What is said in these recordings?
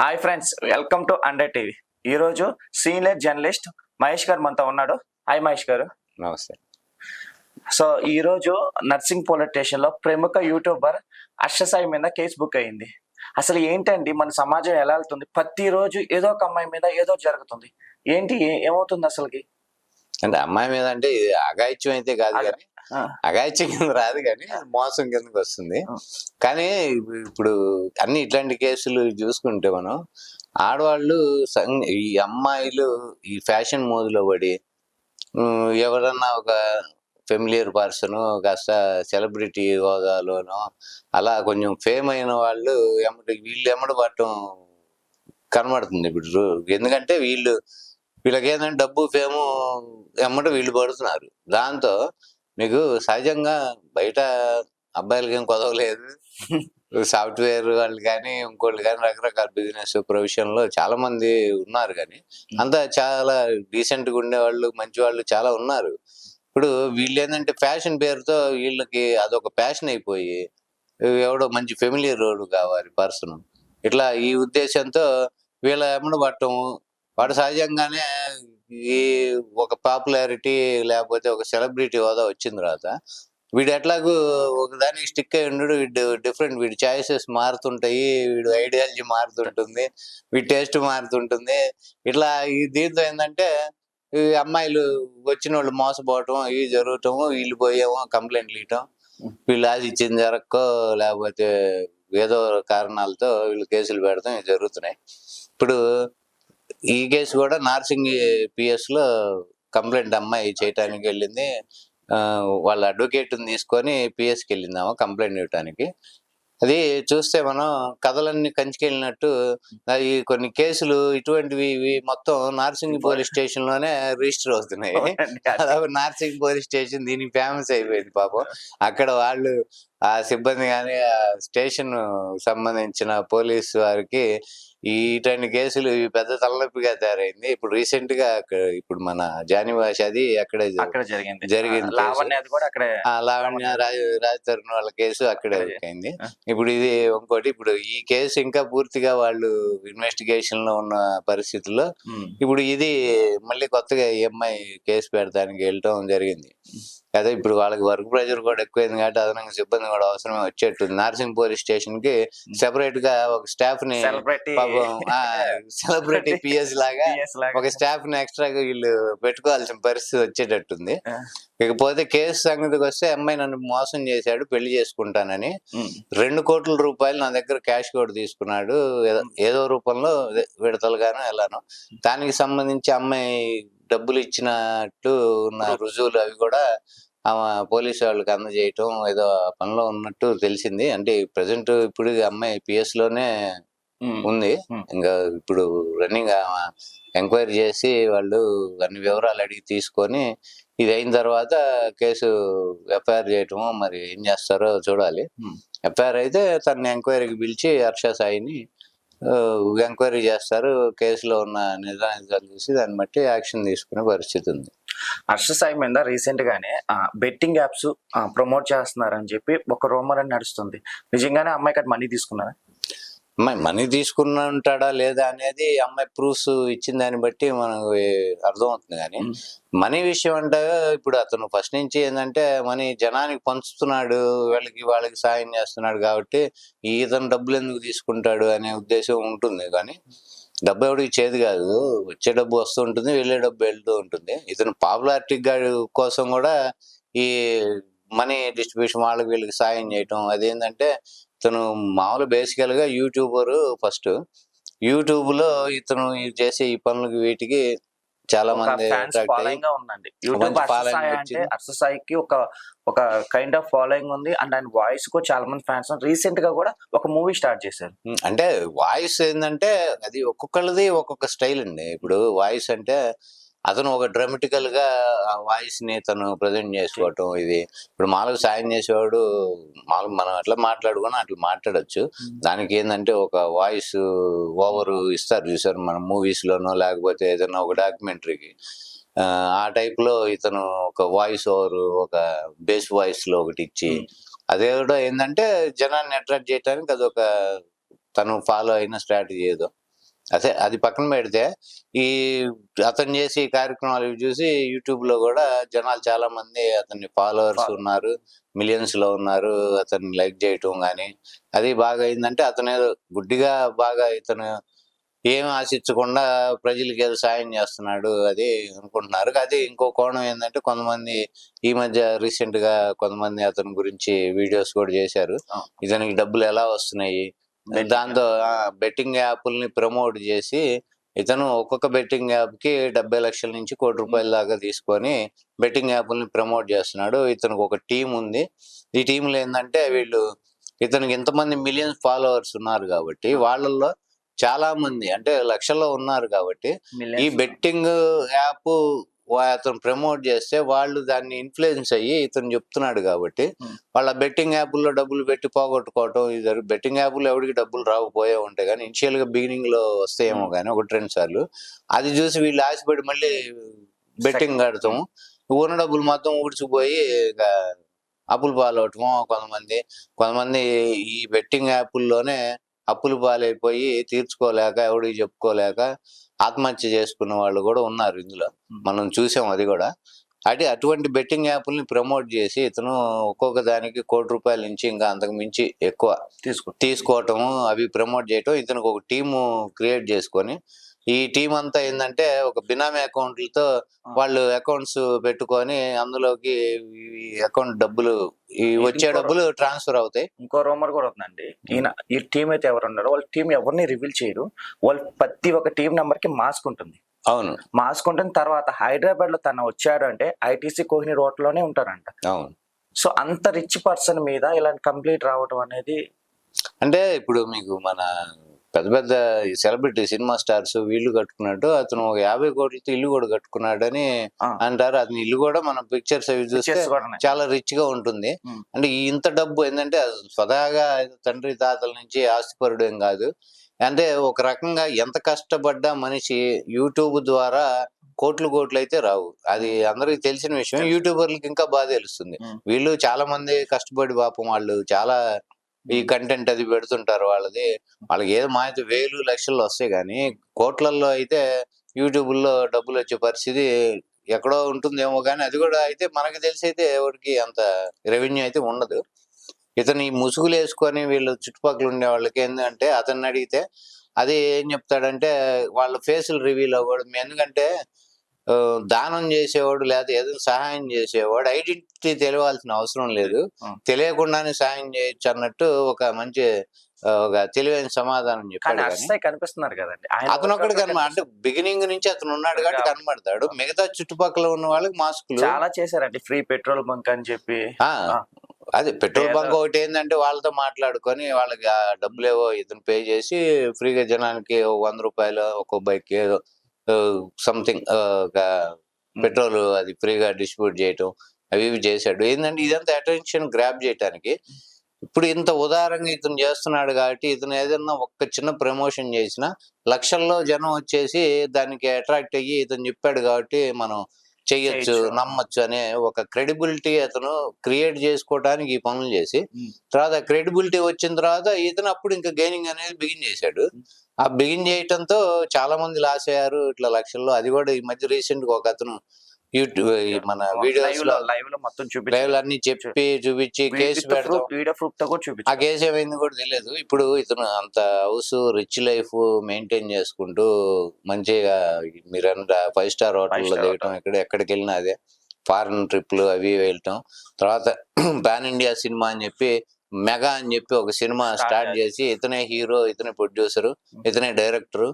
Hi friends welcome to under TV ఈరోజు senior journalist Mahesh గారు మనతో ఉన్నాడు. హాయ్ మహేష్ గారు. నమస్తే. సో ఈ రోజు నర్సింగ్ పోలీస్ స్టేషన్లో ప్రముఖ యూట్యూబర్ అర్షసాయి మీద కేసు బుక్ అయింది. అసలు ఏంటండి? మన సమాజం ఎలా వెళ్తుంది? ప్రతి రోజు ఏదో ఒక అమ్మాయి మీద ఏదో జరుగుతుంది. ఏంటి? ఏమవుతుంది అసలుకి? అంటే అమ్మాయి మీద అంటే ఇది అయితే కాదు కానీ అగాయిత్యం కింద రాదు కానీ మోసం కిందకి వస్తుంది. కానీ ఇప్పుడు అన్ని ఇట్లాంటి కేసులు చూసుకుంటే మనం ఆడవాళ్ళు ఈ అమ్మాయిలు ఈ ఫ్యాషన్ మోజులో పడి ఎవరన్నా ఒక ఫెమిలియర్ పర్సన్ కాస్త సెలబ్రిటీ హోదాలోనో అలా కొంచెం ఫేమ్ అయిన వాళ్ళు ఎమ్మటి వీళ్ళు ఎమ్మడి పట్టడం కనబడుతుంది ఇప్పుడు ఎందుకంటే వీళ్ళు వీళ్ళకి ఏంటంటే డబ్బు ఫేము ఎమ్మట వీళ్ళు పడుతున్నారు. దాంతో మీకు సహజంగా బయట అబ్బాయిలకి ఏం కొదవలేదు సాఫ్ట్వేర్ వాళ్ళు కానీ ఇంకోళ్ళు కానీ రకరకాల బిజినెస్ ప్రొఫెషన్లో చాలా మంది ఉన్నారు కానీ అంతా చాలా డీసెంట్గా ఉండేవాళ్ళు మంచి వాళ్ళు చాలా ఉన్నారు. ఇప్పుడు వీళ్ళు ఏంటంటే ఫ్యాషన్ పేరుతో వీళ్ళకి అదొక ప్యాషన్ అయిపోయి ఎవడో మంచి ఫెమిలియర్ రోడ్ కావాలి పర్సన్. ఇట్లా ఈ ఉద్దేశంతో వీళ్ళ ఎమ్మడ పట్టడం వాడు సహజంగానే ఈ ఒక పాపులారిటీ లేకపోతే ఒక సెలబ్రిటీ హోదా వచ్చిన తర్వాత వీడు ఎట్లాగూ ఒక దానికి స్టిక్ అయి ఉండడు వీడు డిఫరెంట్ వీడి చాయిసెస్ మారుతుంటాయి వీడు ఐడియాలజీ మారుతుంటుంది వీడి టేస్ట్ మారుతుంటుంది. ఇట్లా ఈ దీంతో ఏంటంటే ఈ అమ్మాయిలు వచ్చిన వాళ్ళు మోసపోవటం ఇవి జరగటం వీళ్ళు పోయేమో కంప్లైంట్లు ఇవ్వటం వీళ్ళు ఆశ ఇచ్చింది జరక్కో లేకపోతే ఏదో కారణాలతో వీళ్ళు కేసులు పెడతాం ఇవి జరుగుతున్నాయి. ఇప్పుడు ఈ కేసు కూడా నార్సింగ్ పిఎస్లో కంప్లైంట్ అమ్మాయి చేయటానికి వెళ్ళింది. వాళ్ళ అడ్వకేట్ తీసుకొని పిఎస్కి వెళ్ళిందామా కంప్లైంట్ ఇవ్వటానికి. అది చూస్తే మనం కథలన్నీ కంచికెళ్ళినట్టు అది కొన్ని కేసులు ఇటువంటివి ఇవి మొత్తం నార్సింగ్ పోలీస్ స్టేషన్లోనే రిజిస్టర్ అవుతున్నాయి. నార్సింగ్ పోలీస్ స్టేషన్ దీనికి ఫేమస్ అయిపోయింది పాపం. అక్కడ వాళ్ళు ఆ సిబ్బంది కానీ ఆ స్టేషన్ సంబంధించిన పోలీసు వారికి ఈ ఇటువంటి కేసులు ఇవి పెద్ద తలనొప్పిగా తయారైంది. ఇప్పుడు రీసెంట్గా ఇప్పుడు మన జాని భాష అది అక్కడే జరిగింది. జరిగింది లావణ్య అది కూడా అక్కడే ఆ లావణ్య రాజ్ తరుణ్ వాళ్ళ కేసు అక్కడే. అయింది. ఇప్పుడు ఇది ఇంకోటి ఇప్పుడు ఈ కేసు ఇంకా పూర్తిగా వాళ్ళు ఇన్వెస్టిగేషన్లో ఉన్న పరిస్థితుల్లో ఇప్పుడు ఇది మళ్ళీ కొత్తగా ఈఎంఐ కేసు పెడతానికి వెళ్ళటం జరిగింది. అదే ఇప్పుడు వాళ్ళకి వర్క్ ప్రెషర్ కూడా ఎక్కువైంది కాబట్టి అదనంగా సిబ్బంది కూడా అవసరమే వచ్చేట్టుంది. నార్సింగ్ పోలీస్ స్టేషన్కి సెపరేట్గా ఒక స్టాఫ్ని సెలబ్రిటీ పిఎస్ లాగా. ఒక స్టాఫ్ని ఎక్స్ట్రాగా వీళ్ళు పెట్టుకోవాల్సిన పరిస్థితి వచ్చేటట్టుంది. ఇకపోతే కేసు సంగతికి వస్తే అమ్మాయి నన్ను మోసం చేశాడు పెళ్ళి చేసుకుంటానని రెండు కోట్ల రూపాయలు నా దగ్గర క్యాష్ కూడా తీసుకున్నాడు. ఏదో- రూపంలో విడతలుగాను ఎలానో. దానికి సంబంధించి అమ్మాయి డబ్బులు ఇచ్చినట్టు ఉన్న రుజువులు అవి కూడా ఆమె పోలీసు వాళ్ళకి అందజేయటం ఏదో పనిలో ఉన్నట్టు తెలిసింది. అంటే ప్రజెంట్ ఇప్పుడు అమ్మాయి పిఎస్లోనే ఉంది. ఇంకా ఇప్పుడు రన్నింగ్ ఎంక్వైరీ చేసి వాళ్ళు అన్ని వివరాలు అడిగి తీసుకొని ఇది అయిన తర్వాత కేసు ఎఫ్ఐఆర్ చేయటమో మరి ఏం చేస్తారో చూడాలి. ఎఫ్ఐఆర్ అయితే తనని ఎంక్వైరీకి పిలిచి హర్ష సాయిని ఎంక్వైరీ చేస్తారు. కేసులో ఉన్న నిజానిజాలు చూసి దాన్ని బట్టి యాక్షన్ తీసుకునే పరిస్థితి ఉంది. హర్ష సాయి మీద రీసెంట్ గానే బెట్టింగ్ యాప్స్ ప్రమోట్ చేస్తున్నారని చెప్పి ఒక రూమర్ అని నడుస్తుంది. నిజంగానే అమ్మాయి కట్ మనీ తీసుకున్నారా? అమ్మాయి మనీ తీసుకున్నా ఉంటాడా లేదా అనేది అమ్మాయి ప్రూఫ్స్ ఇచ్చిన దాన్ని బట్టి మనకు అర్థమవుతుంది కానీ. మనీ విషయం అంటే ఇప్పుడు అతను ఫస్ట్ నుంచి ఏంటంటే మనీ జనానికి పంచుతున్నాడు వీళ్ళకి వాళ్ళకి సాయం చేస్తున్నాడు కాబట్టి ఈ ఇతను డబ్బులు ఎందుకు తీసుకుంటాడు అనే ఉద్దేశం ఉంటుంది కానీ డబ్బు ఎవడు ఇచ్చేది కాదు వచ్చే డబ్బు వస్తూ ఉంటుంది వెళ్ళే డబ్బు వెళ్తూ ఉంటుంది ఇతను పాపులారిటీ కోసం కూడా ఈ మనీ డిస్ట్రిబ్యూషన్ వాళ్ళకి వీళ్ళకి సాయం చేయటం అదేంటంటే ఇతను మామూలు బేసికల్గా యూట్యూబర్ ఫస్ట్. యూట్యూబ్లో ఇతను చేసే ఈ పనులకి వీటికి చాలా మంది ఫ్యాన్స్ attract అయ్యి ఫాలోయింగ్గా ఉందండి యూట్యూబ్ మంచి హర్ష following సాయి అంటే వచ్చింది. హర్ష సాయికి ఒక ఒక కైండ్ ఆఫ్ ఫాలోయింగ్ ఉంది. అండ్ ఆయన వాయిస్కు చాలా మంది ఫ్యాన్స్ రీసెంట్గా కూడా ఒక మూవీ స్టార్ట్ చేశారు. అంటే వాయిస్ ఏంటంటే అది ఒక్కొక్కళ్ళది ఒక్కొక్క స్టైల్ అండి. ఇప్పుడు వాయిస్ అంటే అతను ఒక డ్రామటికల్గా ఆ వాయిస్ని తను ప్రజెంట్ చేసుకోవటం ఇది. ఇప్పుడు మాలకు సాయం చేసేవాడు మామూలు మనం ఎట్లా మాట్లాడుకున్నా అట్లా మాట్లాడొచ్చు. దానికి ఏంటంటే ఒక వాయిస్ ఓవర్ ఇస్తారు చూసారు మన మూవీస్ లోనో లేకపోతే ఏదైనా ఒక డాక్యుమెంటరీకి ఆ టైప్లో ఇతను ఒక వాయిస్ ఓవర్ ఒక బేస్ వాయిస్లో ఒకటి ఇచ్చి అదే కూడా ఏంటంటే జనాన్ని అట్రాక్ట్ చేయడానికి అదొక తను ఫాలో అయిన స్ట్రాటజీ ఏదో. అదే అది పక్కన పెడితే ఈ అతను చేసి కార్యక్రమాలు చూసి యూట్యూబ్లో కూడా జనాలు చాలా మంది అతన్ని ఫాలోవర్స్. ఉన్నారు మిలియన్స్లో ఉన్నారు అతన్ని లైక్ చేయటం కానీ అది బాగా అయిందంటే అతను గుడ్డిగా బాగా ఇతను ఏం ఆశించకుండా ప్రజలకి ఏదో సాయం చేస్తున్నాడు అది అనుకుంటున్నారు అది ఇంకో కోణం ఏంటంటే కొంతమంది ఈ మధ్య రీసెంట్గా కొంతమంది అతని గురించి వీడియోస్ కూడా చేశారు. ఇతనికి డబ్బులు ఎలా వస్తున్నాయి దాంతో బెట్టింగ్ యాప్ల్ని ప్రమోట్ చేసి ఇతను ఒక్కొక్క బెట్టింగ్ యాప్కి డెబ్బై లక్షల నుంచి కోటి రూపాయల దాకా తీసుకొని బెట్టింగ్ యాప్ల్ని ప్రమోట్ చేస్తున్నాడు. ఇతనికి ఒక టీం ఉంది. ఈ టీంలో ఏంటంటే వీళ్ళు ఇతనికి ఇంతమంది మిలియన్స్ ఫాలోవర్స్ ఉన్నారు కాబట్టి వాళ్ళల్లో చాలా మంది అంటే లక్షల్లో ఉన్నారు కాబట్టి ఈ. బెట్టింగ్ యాప్ అతను ప్రమోట్ చేస్తే వాళ్ళు దాన్ని ఇన్ఫ్లుయెన్స్ అయ్యి ఇతను చెప్తున్నాడు కాబట్టి. వాళ్ళ బెట్టింగ్ యాప్ల్లో డబ్బులు పెట్టి పోగొట్టుకోవటం ఇది బెట్టింగ్ యాప్లో ఎవరికి డబ్బులు రావు పోయే ఉంటాయి. కానీ ఇనిషియల్గా బిగినింగ్లో వస్తాయేమో. కానీ ఒకటి రెండు సార్లు. అది చూసి వీళ్ళు ఆశపడి మళ్ళీ బెట్టింగ్ కడతాం ఉన్న డబ్బులు మొత్తం ఊడ్చిపోయి ఇక అప్పులు పాలవటము. కొంతమంది కొంతమంది ఈ బెట్టింగ్ యాప్ల్లోనే అప్పులు పాలైపోయి తీర్చుకోలేక ఎవడికి చెప్పుకోలేక ఆత్మహత్య చేసుకున్న వాళ్ళు కూడా ఉన్నారు ఇందులో. మనం చూసాం అది కూడా అంటే అటువంటి బెట్టింగ్ యాప్ల్ని ప్రమోట్ చేసి ఇతను ఒక్కొక్క దానికి కోటి రూపాయల నుంచి ఇంకా అంతకు మించి ఎక్కువ తీసుకో తీసుకోవటము అవి ప్రమోట్ చేయటం ఇతనికి ఒక టీము క్రియేట్ చేసుకొని ఈ టీం అంతా ఏంటంటే ఒక బినామీ అకౌంట్లతో వాళ్ళు అకౌంట్స్ పెట్టుకొని అందులోకి ఈ అకౌంట్ డబ్బులు ఈ వచ్చే డబ్బులు ట్రాన్స్ఫర్ అవుతాయి. ఇంకో రూమర్ కూడా ఉందండి. ఈయన ఈ టీం అయితే ఎవరు ఉన్నారో వాళ్ళ టీం ఎవరిని రివీల్ చేయరు. వాళ్ళు ప్రతి ఒక్క టీం నెంబర్కి మాస్క్ ఉంటుంది. అవును. మాస్క్ ఉంటుంది. తర్వాత హైదరాబాద్లో తను వచ్చాడు అంటే ఐటీసీ కోహిని రోడ్లోనే ఉంటారంట. అవును. సో అంత రిచ్ పర్సన్ మీద ఇలాంటి కంప్లీట్ రావడం అనేది అంటే ఇప్పుడు మీకు మన పెద్ద పెద్ద సెలబ్రిటీ సినిమా స్టార్స్ వీళ్ళు కట్టుకున్నట్టు అతను ఒక యాభై కోట్లతో ఇల్లు కూడా కట్టుకున్నాడని. అంటారు అతని ఇల్లు కూడా మనం పిక్చర్స్ అవి చూస్తే. చాలా రిచ్గా ఉంటుంది ఉమ్. అంటే ఈ ఇంత డబ్బు ఏంటంటే స్వతహాగా తండ్రి తాతల నుంచి ఆస్తిపరుడు ఏం కాదు అంటే ఒక రకంగా ఎంత కష్టపడ్డా మనిషి యూట్యూబ్ ద్వారా కోట్లు కోట్లు అయితే రావు అది అందరికి తెలిసిన విషయం యూట్యూబర్లకి ఇంకా బాగా తెలుస్తుంది ఉమ్. వీళ్ళు చాలా మంది కష్టపడి పాపం వాళ్ళు చాలా ఈ కంటెంట్ అది పెడుతుంటారు వాళ్ళది. వాళ్ళకి ఏదో మా అయితే వేలు లక్షలు వస్తాయి కానీ కోట్లల్లో అయితే యూట్యూబ్లో డబ్బులు వచ్చే పరిస్థితి ఎక్కడో ఉంటుందేమో కానీ అది కూడా అయితే మనకి తెలిసి అయితే ఎవరికి అంత రెవెన్యూ అయితే ఉండదు. ఇతను ఈ ముసుగులు వేసుకొని వీళ్ళు చుట్టుపక్కల ఉండే వాళ్ళకి ఏంటంటే అతన్ని అడిగితే అది ఏం చెప్తాడంటే వాళ్ళ ఫేసులు రివీల్ అవ్వడం. ఎందుకంటే దానం చేసేవాడు లేదా ఏదైనా సహాయం చేసేవాడు. ఐడెంటిటీ తెలియాల్సిన అవసరం లేదు. తెలియకుండానే సహాయం చేయొచ్చు అన్నట్టు ఒక మంచి ఒక తెలివైన సమాధానం చెప్పాడు కనిపిస్తున్నారు కదండి. అతను ఒక్కడు ఒకటే కనబడ అంటే బిగినింగ్ నుంచి అతను ఉన్నాడు కాబట్టి కనబడతాడు. మిగతా చుట్టుపక్కల ఉన్న వాళ్ళకి మాస్కులు. చాలా చేశారండి. ఫ్రీ పెట్రోల్ బంక్ అని చెప్పి. అదే పెట్రోల్ బంక్ ఒకటి ఏంటంటే వాళ్ళతో మాట్లాడుకొని వాళ్ళకి ఆ డబ్బులేవో ఇతను పే చేసి ఫ్రీగా జనానికి వంద రూపాయలు ఒక్కో బైక్ ఏదో సంథింగ్ పెట్రోల్ అది ఫ్రీగా డిస్ట్రిబ్యూట్ చేయటం అవి ఇవి చేశాడు. ఏంటంటే ఇదంతా అటెన్షన్ గ్రాప్ చేయడానికి ఇప్పుడు ఇంత ఉదారంగా ఇతను చేస్తున్నాడు కాబట్టి ఇతను ఏదైనా ఒక్క చిన్న ప్రమోషన్ చేసినా లక్షల్లో జనం వచ్చేసి దానికి అట్రాక్ట్ అయ్యి ఇతను చెప్పాడు కాబట్టి మనం చేయొచ్చు. నమ్మొచ్చు అనే ఒక క్రెడిబిలిటీ అతను క్రియేట్ చేసుకోవడానికి ఈ పనులు చేసి. తర్వాత క్రెడిబిలిటీ వచ్చిన తర్వాత ఇతను అప్పుడు ఇంకా గెయినింగ్ అనేది బిగిన్ చేశాడు ఆ బిగిన్ చేయటంతో చాలా మంది లాస్ అయ్యారు ఇట్లా లక్షల్లో అది కూడా ఈ మధ్య రీసెంట్గా ఒక అతను యూట్యూబ్ మన వీడియోస్ లైవ్లో లో లైవ్ అన్ని చెప్పి చూపించి కేసు పెడతాం. వీడియో తో కూడా ఆ కేసు ఏమైంది కూడా తెలియదు ఇప్పుడు ఇతను అంత హౌస్ రిచ్ లైఫ్ మెయింటైన్ చేసుకుంటూ మంచిగా మీరు ఫైవ్ స్టార్ హోటల్లో దిగటం ఇక్కడ ఎక్కడికి వెళ్ళినా అదే. ఫారెన్ ట్రిప్లు అవి వెళ్ళటం. తర్వాత పాన్ ఇండియా సినిమా అని చెప్పి మెగా అని చెప్పి ఒక సినిమా స్టార్ట్ చేసి. ఇతనే హీరో ఇతనే ప్రొడ్యూసర్ ఇతనే డైరెక్టర్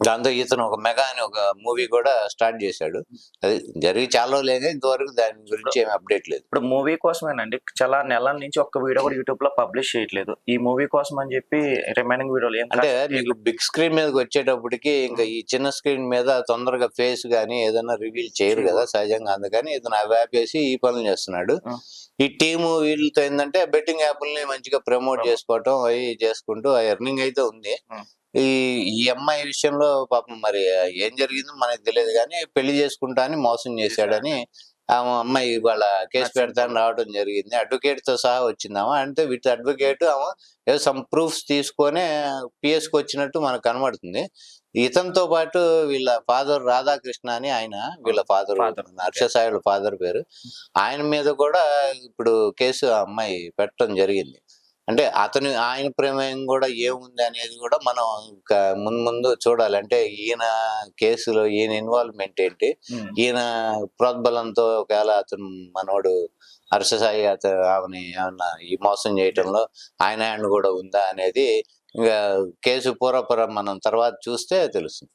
దాంతో ఇతను ఒక మెగా అని ఒక మూవీ కూడా స్టార్ట్ చేశాడు అది జరిగి చాలా రోజులు ఇంతవరకు దాని గురించి ఏమి అప్డేట్ లేదు ఇప్పుడు మూవీ కోసమేనండి చాలా నెలల నుంచి ఒక్క వీడియో కూడా యూట్యూబ్లో పబ్లిష్ చేయట్లేదు ఈ మూవీ కోసం అని చెప్పి రిమైనింగ్ వీడియోలు అంటే. మీకు బిగ్ స్క్రీన్ మీదకి వచ్చేటప్పటికి ఇంకా ఈ చిన్న స్క్రీన్ మీద తొందరగా ఫేస్ గానీ ఏదైనా రివీల్ చేయరు కదా సహజంగా అందుకని ఇతను అవి ఆపేసి ఈ పనులు చేస్తున్నాడు. ఈ టీము వీళ్ళతో ఏంటంటే బెట్టింగ్ యాప్ల్ని మంచిగా ప్రమోట్. చేసుకోవటం అవి చేసుకుంటూ ఆ ఎర్నింగ్ అయితే ఉంది. ఈ ఈ అమ్మాయి విషయంలో పాపం మరి ఏం జరిగిందో మనకు తెలియదు కానీ పెళ్ళి చేసుకుంటా అని మోసం చేశాడని ఆ అమ్మాయి వాళ్ళ కేసు పెడతాను రావడం జరిగింది. అడ్వకేట్తో సహా వచ్చిందామా? అంటే విత్ అడ్వకేట్ ఆమె ఏదో సమ్ ప్రూఫ్స్ తీసుకొని పిఎస్కి వచ్చినట్టు మనకు కనబడుతుంది. ఇతనితో పాటు వీళ్ళ ఫాదర్ రాధాకృష్ణ అని ఆయన వీళ్ళ ఫాదర్. హర్షసాయి ఫాదర్ పేరు. ఆయన మీద కూడా ఇప్పుడు కేసు ఆ అమ్మాయి పెట్టడం జరిగింది. అంటే అతను ఆయన ప్రమేయం కూడా ఏముంది అనేది కూడా మనం ఇంకా ముందు ముందు చూడాలి. అంటే ఈయన కేసులో ఈయన ఇన్వాల్వ్మెంట్ ఏంటి. ఈయన ప్రోద్బలంతో ఒకవేళ అతను మనోడు హర్షసాయి అతను ఆమెని ఏమన్నా ఈ మోసం చేయటంలో ఆయన హ్యాండ్ కూడా ఉందా అనేది ఇంకా కేసు పూర్వపురం మనం తర్వాత చూస్తే తెలుస్తుంది.